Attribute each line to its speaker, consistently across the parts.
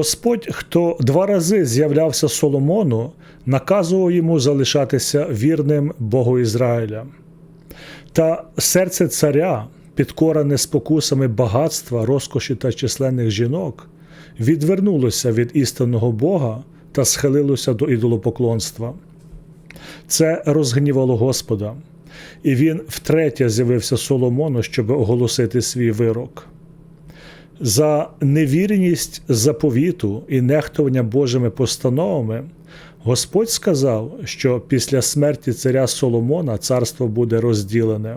Speaker 1: Господь, хто два рази з'являвся Соломону, наказував йому залишатися вірним Богу Ізраїля. Та серце царя, підкорене спокусами багатства, розкоші та численних жінок, відвернулося від істинного Бога та схилилося до ідолопоклонства. Це розгнівало Господа, і він втретє з'явився Соломону, щоб оголосити свій вирок. За невірність заповіту і нехтування Божими постановами Господь сказав, що після смерті царя Соломона царство буде розділене.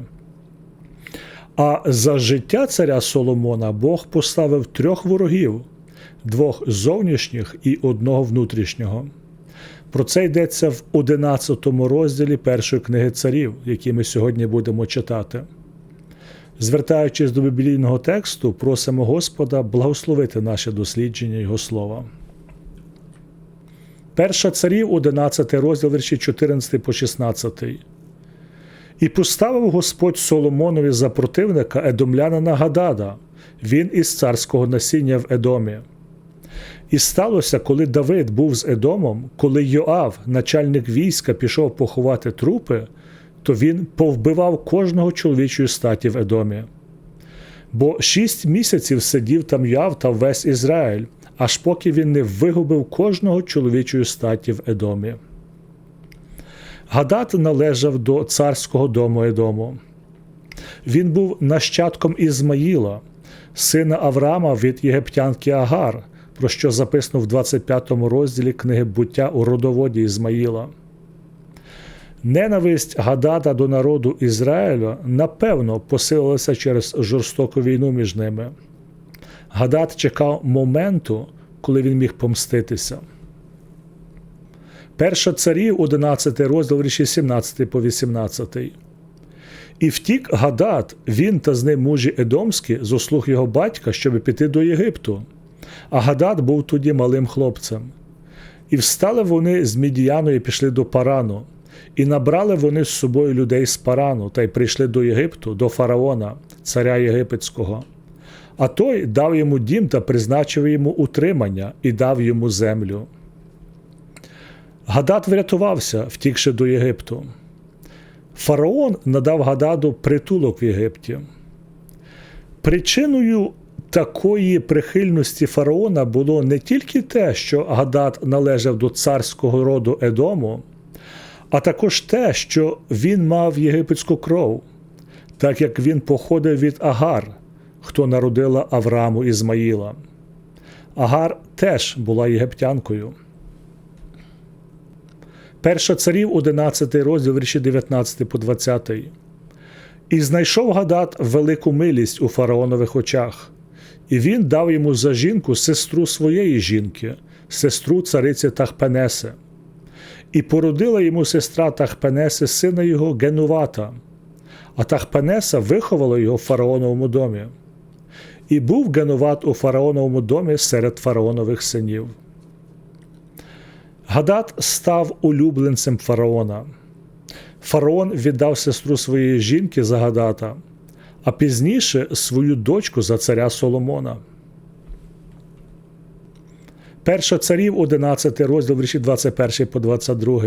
Speaker 1: А за життя царя Соломона Бог поставив трьох ворогів двох зовнішніх і одного внутрішнього. Про це йдеться в 11 розділі першої книги царів, які ми сьогодні будемо читати. Звертаючись до біблійного тексту, просимо Господа благословити наше дослідження Його слова. Перша царів, 11 розділ вірші 14 по 16. І поставив Господь Соломонові за противника Едомлянина Гадада, він із царського насіння в Едомі. І сталося, коли Давид був з Едомом, коли Йоав, начальник війська, пішов поховати трупи, то він повбивав кожного чоловічої статі в Едомі. Бо шість місяців сидів там Йоав та весь Ізраїль, аж поки він не вигубив кожного чоловічої статі в Едомі. Гадат належав до царського дому Едому. Він був нащадком Ізмаїла, сина Авраама від єгиптянки Агар, про що записано в 25 розділі книги буття у родоводі Ізмаїла. Ненависть Гадада до народу Ізраїля напевно посилилася через жорстоку війну між ними. Гадад чекав моменту, коли він міг помститися. Перша царів, 11 розділ вірші 17 по 18. І втік Гадад, він та з ним мужі Едомські, з услуг його батька, щоб піти до Єгипту. А Гадад був тоді малим хлопцем. І встали вони з Мідіяну і пішли до Парану, і набрали вони з собою людей з Парану та й прийшли до Єгипту, до фараона, царя Єгипетського. А той дав йому дім та призначив йому утримання і дав йому землю. Гадад врятувався, втікши до Єгипту. Фараон надав Гададу притулок в Єгипті. Причиною такої прихильності фараона було не тільки те, що Гадад належав до царського роду Едому, а також те, що він мав єгипетську кров, так як він походив від Агар, хто народила Аврааму Ізмаїла. Агар теж була єгиптянкою. Перша царів, 11 розділ вірші 19 по 20. І знайшов Гадат велику милість у фараонових очах, і він дав йому за жінку сестру своєї жінки, сестру цариці Тахпенеси. І породила йому сестра Тахпенеси сина його Генувата, а Тахпенеса виховала його в фараоновому домі. І був Генуват у фараоновому домі серед фараонових синів. Гадат став улюбленцем фараона. Фараон віддав сестру своєї жінки за Гадата, а пізніше свою дочку за царя Соломона. Перша царів 11 розділ вірші 21 по 22.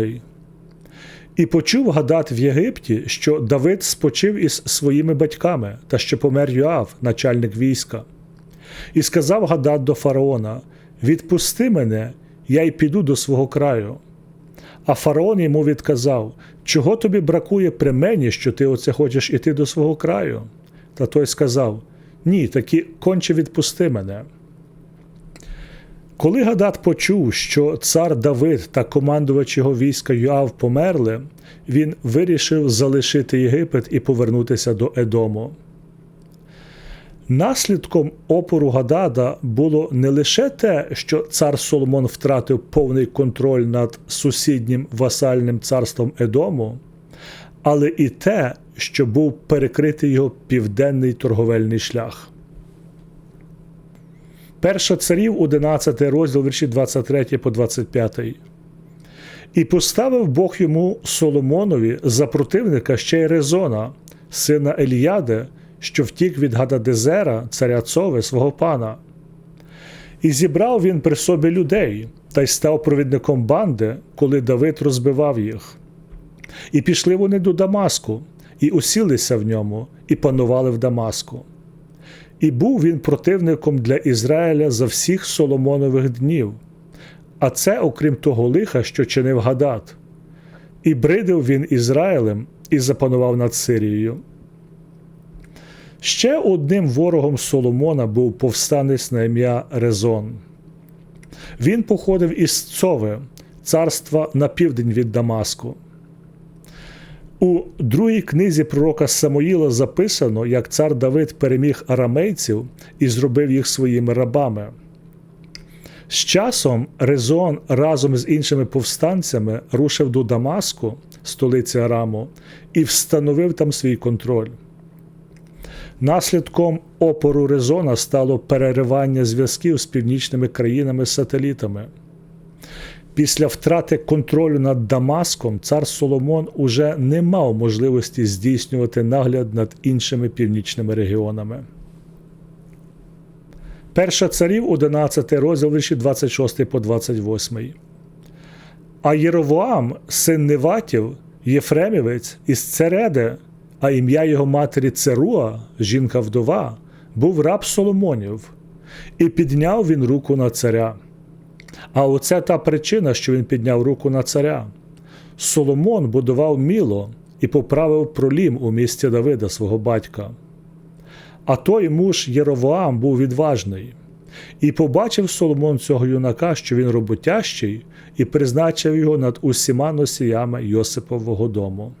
Speaker 1: І почув Гадат в Єгипті, що Давид спочив із своїми батьками та що помер Йоав, начальник війська. І сказав Гадат до фараона: Відпусти мене, я й піду до свого краю. А фараон йому відказав: Чого тобі бракує при мені, що ти оце хочеш іти до свого краю? Та той сказав: Ні, таки конче відпусти мене. Коли Гадат почув, що цар Давид та командувач його війська Йоав померли, він вирішив залишити Єгипет і повернутися до Едому. Наслідком опору Гадада було не лише те, що цар Соломон втратив повний контроль над сусіднім васальним царством Едому, але і те, що був перекритий його південний торговельний шлях. Перша царів, 11 розділ вірші 23 по 25. І поставив Бог йому Соломонові за противника ще й Резона, сина Еліяде, що втік від Гададезера, царя Цови, свого пана. І зібрав він при собі людей та й став провідником банди, коли Давид розбивав їх. І пішли вони до Дамаску, і усілися в ньому, і панували в Дамаску. І був він противником для Ізраїля за всіх Соломонових днів, а це окрім того лиха, що чинив Гадат. І бридив він Ізраїлем і запанував над Сирією. Ще одним ворогом Соломона був повстанець на ім'я Резон. Він походив із Цове, царства на південь від Дамаску. У другій книзі пророка Самоїла записано, як цар Давид переміг арамейців і зробив їх своїми рабами. З часом Резон разом з іншими повстанцями рушив до Дамаску, столиці Араму, і встановив там свій контроль. Наслідком опору Резона стало переривання зв'язків з північними країнами-сателітами. Після втрати контролю над Дамаском цар Соломон уже не мав можливості здійснювати нагляд над іншими північними регіонами. Перша царів 11 розділ вірші 26 по 28. А Єровоам, син Неватів, Єфремівець із Цереде, а ім'я його матері Церуа, жінка вдова, був раб Соломонів, і підняв він руку на царя. А оце та причина, що він підняв руку на царя. Соломон будував міло і поправив пролім у місті Давида, свого батька. А той муж Єровоам був відважний. І побачив Соломон цього юнака, що він роботящий, і призначив його над усіма носіями Йосипового дому.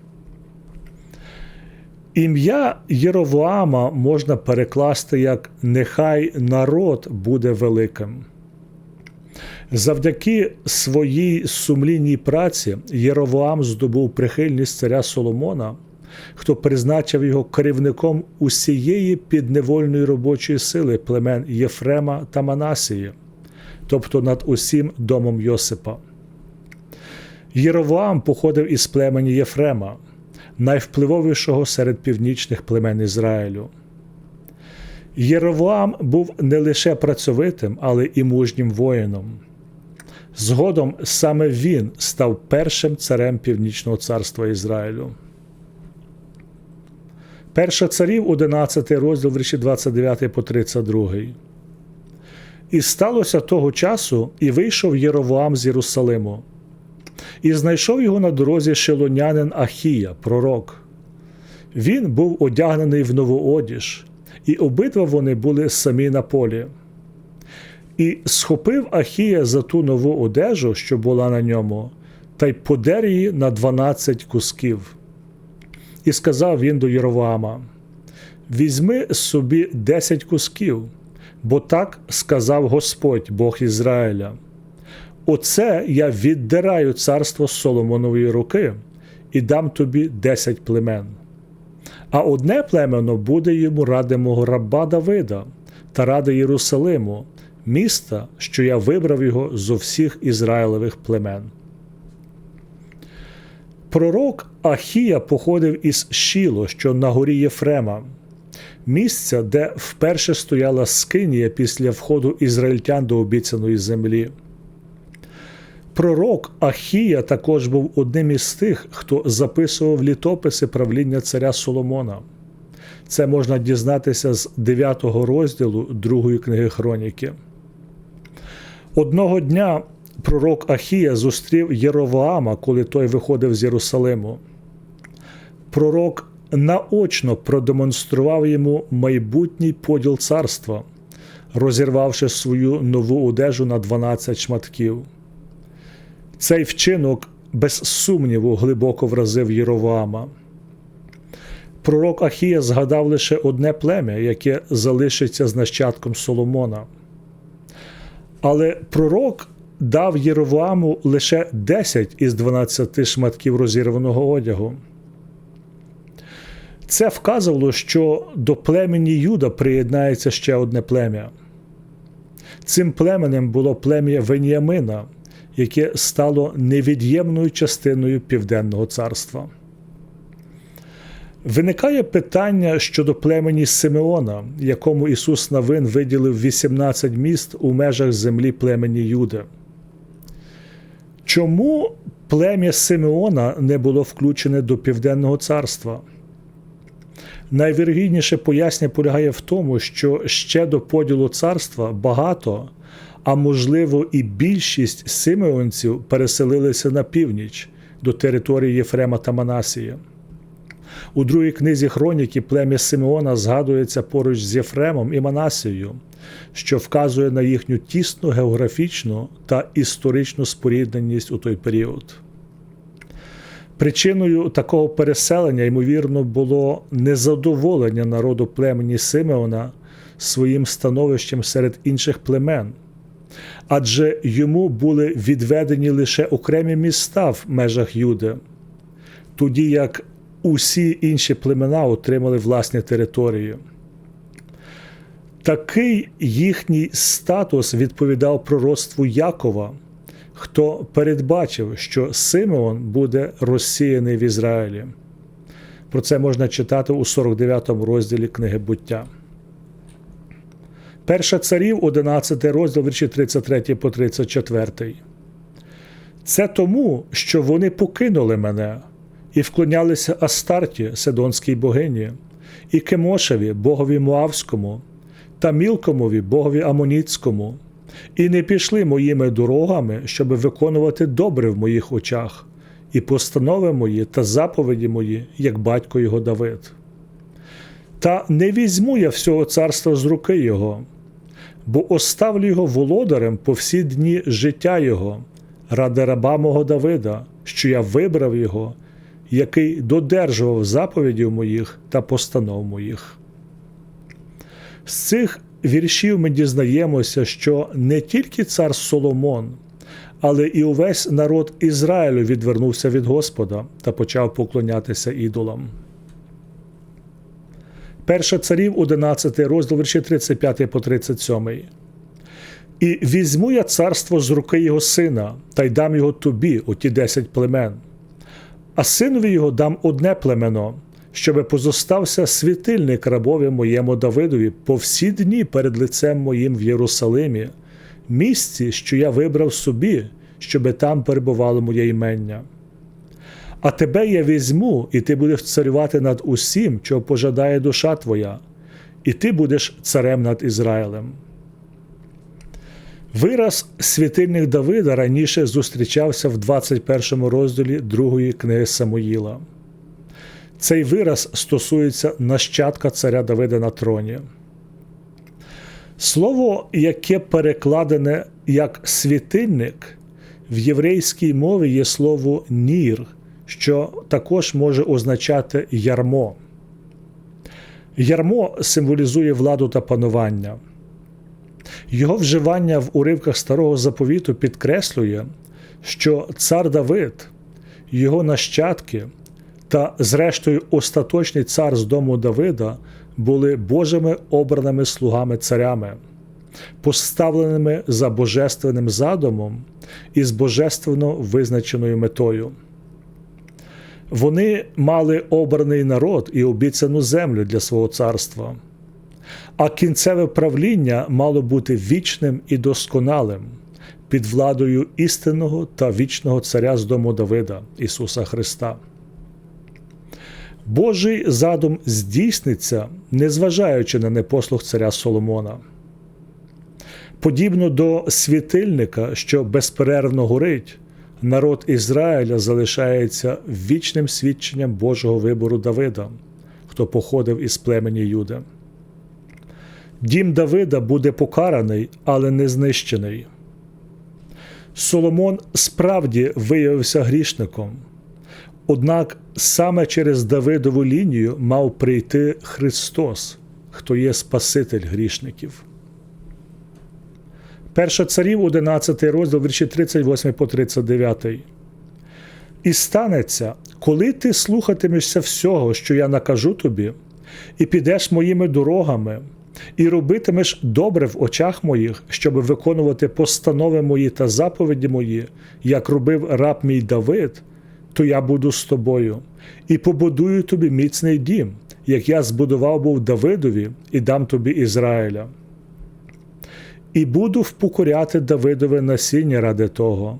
Speaker 1: Ім'я Єровоама можна перекласти як Нехай народ буде великим. Завдяки своїй сумлінній праці Єровоам здобув прихильність царя Соломона, хто призначив його керівником усієї підневольної робочої сили племен Єфрема та Манасії, тобто над усім домом Йосипа. Єровоам походив із племені Єфрема, найвпливовішого серед північних племен Ізраїлю. Єровоам був не лише працьовитим, але і мужнім воїном. Згодом саме він став першим царем Північного царства Ізраїлю. Перша царів 11 розділ вірші 29 по 32. І сталося того часу, і вийшов Єровоам з Єрусалиму, і знайшов його на дорозі шелонянин Ахія, пророк. Він був одягнений в нову одіж, і обидва вони були самі на полі. І схопив Ахія за ту нову одежу, що була на ньому, та й подер її на дванадцять кусків. І сказав він до Єровоама: Візьми собі десять кусків, бо так сказав Господь, Бог Ізраїля. Оце я віддираю царство Соломонової руки і дам тобі десять племен. А одне племено буде йому ради мого раба Давида та ради Єрусалиму, міста, що я вибрав його зо всіх Ізраїлевих племен. Пророк Ахія походив із Шіло, що на горі Єфрема, місця, де вперше стояла скинія після входу ізраїльтян до обіцяної землі. Пророк Ахія також був одним із тих, хто записував літописи правління царя Соломона. Це можна дізнатися з 9 розділу другої книги Хроніки. Одного дня пророк Ахія зустрів Єровоама, коли той виходив з Єрусалиму. Пророк наочно продемонстрував йому майбутній поділ царства, розірвавши свою нову одежу на 12 шматків. Цей вчинок без сумніву глибоко вразив Єровоама. Пророк Ахія згадав лише одне плем'я, яке залишиться з нащадком Соломона. Але пророк дав Єровоаму лише 10 із 12 шматків розірваного одягу. Це вказувало, що до племені Юда приєднається ще одне плем'я. Цим племенем було плем'я Веніамина, яке стало невід'ємною частиною Південного царства. Виникає питання щодо племені Симеона, якому Ісус Навин виділив 18 міст у межах землі племені Юди. Чому плем'я Симеона не було включене до Південного царства? Найвірогідніше пояснення полягає в тому, що ще до поділу царства багато, а можливо і більшість симеонців переселилися на північ до території Єфрема та Манасії. У другій книзі хроніки плем'я Симеона згадується поруч з Єфремом і Манасією, що вказує на їхню тісну географічну та історичну спорідненість у той період. Причиною такого переселення, ймовірно, було незадоволення народу племені Симеона своїм становищем серед інших племен, адже йому були відведені лише окремі міста в межах Юди, тоді як усі інші племена отримали власні території. Такий їхній статус відповідав пророцтву Якова, хто передбачив, що Симеон буде розсіяний в Ізраїлі. Про це можна читати у 49 розділі книги буття. Перша царів, 11 розділ, вірші 33 по 34. Це тому, що вони покинули мене і вклонялися Астарті, Седонській богині, і Кемошеві, богові Моавському, та Мілкомові, богові Амоніцькому, і не пішли моїми дорогами, щоб виконувати добре в моїх очах, і постанови мої та заповіді мої, як батько його Давид. Та не візьму я всього царства з руки Його, бо оставлю його володарем по всі дні життя Його, ради раба мого Давида, що я вибрав його, який додержував заповідів моїх та постанов моїх. З цих віршів ми дізнаємося, що не тільки цар Соломон, але і увесь народ Ізраїлю відвернувся від Господа та почав поклонятися ідолам. Перша царів, 11 розділ вірші 35 по 37. І візьму я царство з руки його сина, та й дам його тобі, оті десять племен. А синові його дам одне племено, щоби позостався світильник рабові моєму Давидові по всі дні перед лицем моїм в Єрусалимі, місці, що я вибрав собі, щоби там перебувало моє імення. А тебе я візьму, і ти будеш царювати над усім, чого пожадає душа твоя, і ти будеш царем над Ізраїлем. Вираз світильник Давида раніше зустрічався в 21 розділі другої книги Самуїла. Цей вираз стосується нащадка царя Давида на троні. Слово, яке перекладене як світильник, в єврейській мові є слово нір, що також може означати ярмо. Ярмо символізує владу та панування. Його вживання в уривках старого заповіту підкреслює, що цар Давид, його нащадки та, зрештою, остаточний цар з дому Давида були Божими обраними слугами царями, поставленими за божественним задумом і з божественно визначеною метою. Вони мали обраний народ і обіцяну землю для свого царства а кінцеве правління мало бути вічним і досконалим під владою істинного та вічного Царя з дому Давида Ісуса Христа. Божий задум здійсниться, незважаючи на непослух царя Соломона. Подібно до світильника, що безперервно горить, народ Ізраїля залишається вічним свідченням Божого вибору Давида, хто походив із племені Юда. Дім Давида буде покараний, але не знищений. Соломон справді виявився грішником. Однак саме через Давидову лінію мав прийти Христос, хто є Спаситель грішників. Перша царів, 11 розділ вірші 38 по 39. І станеться, коли ти слухатимешся всього, що я накажу тобі, і підеш моїми дорогами і робитимеш добре в очах моїх, щоб виконувати постанови мої та заповіді мої, як робив раб мій Давид, то я буду з тобою і побудую тобі міцний дім, як я збудував був Давидові, і дам тобі Ізраїля. І буду впокоряти Давидове насіння ради того,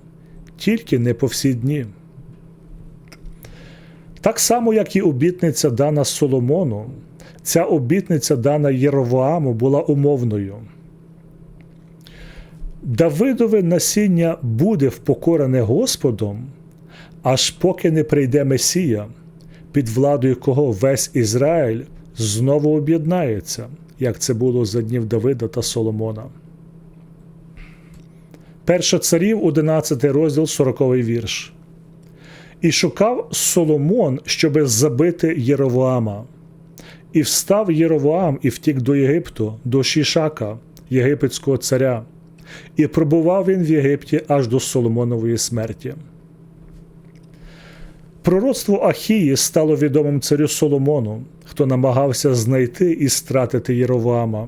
Speaker 1: тільки не по всі дні. Так само, як і обітниця дана Соломону, ця обітниця дана Єровоаму була умовною. Давидове насіння буде впокорене Господом, аж поки не прийде Месія, під владою кого весь Ізраїль знову об'єднається, як це було за днів Давида та Соломона. Перша царів, 11 розділ, 40 вірш. І шукав Соломон, щоби забити Єровоама. І встав Єровоам і втік до Єгипту, до Шішака, єгипетського царя, і пробував він в Єгипті аж до Соломонової смерті. Пророцтво Ахії стало відомим царю Соломону, хто намагався знайти і стратити Єровоама.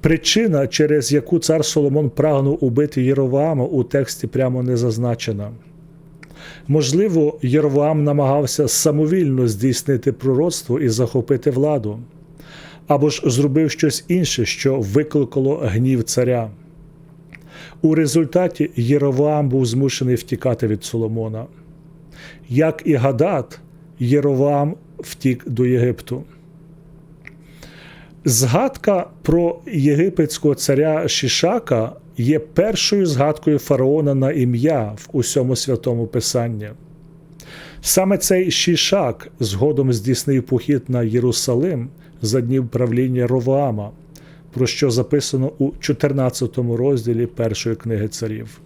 Speaker 1: Причина, через яку цар Соломон прагнув убити Єровоама, у тексті прямо не зазначена. Можливо, Єровоам намагався самовільно здійснити пророцтво і захопити владу, або ж зробив щось інше, що викликало гнів царя. У результаті Єровоам був змушений втікати від Соломона. Як і Гадат, Єровоам втік до Єгипту. Згадка про єгипетського царя Шішака є першою згадкою фараона на ім'я в усьому святому Писанні. Саме цей Шішак згодом здійснив похід на Єрусалим за днів правління Ровоама, про що записано у 14 розділі першої книги царів.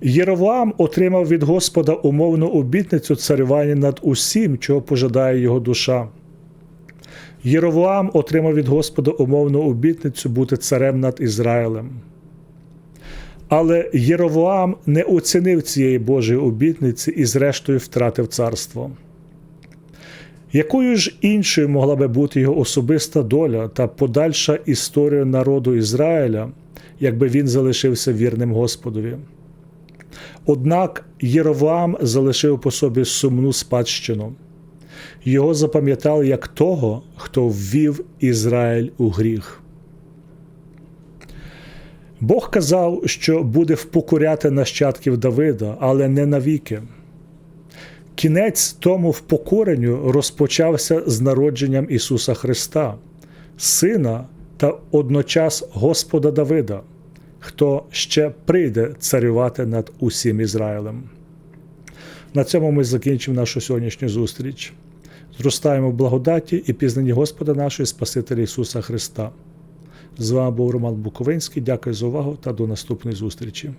Speaker 1: Єровоам отримав від Господа умовну обітницю царювання над усім, чого пожадає його душа. Єровоам отримав від Господа умовну обітницю бути царем над Ізраїлем. Але Єровоам не оцінив цієї Божої обітниці і, зрештою, втратив царство. Якою ж іншою могла би бути його особиста доля та подальша історія народу Ізраїля, якби він залишився вірним Господові? Однак Єровоам залишив по собі сумну спадщину. Його запам'ятали як того, хто ввів Ізраїль у гріх. Бог казав, що буде впокоряти нащадків Давида, але не навіки. Кінець тому впокоренню розпочався з народженням Ісуса Христа, Сина та одночас Господа Давида, хто ще прийде царювати над усім Ізраїлем. На цьому ми закінчимо нашу сьогоднішню зустріч. Зростаємо в благодаті і пізнанні Господа нашого Спасителя Ісуса Христа. З вами був Роман Буковинський. Дякую за увагу та до наступної зустрічі.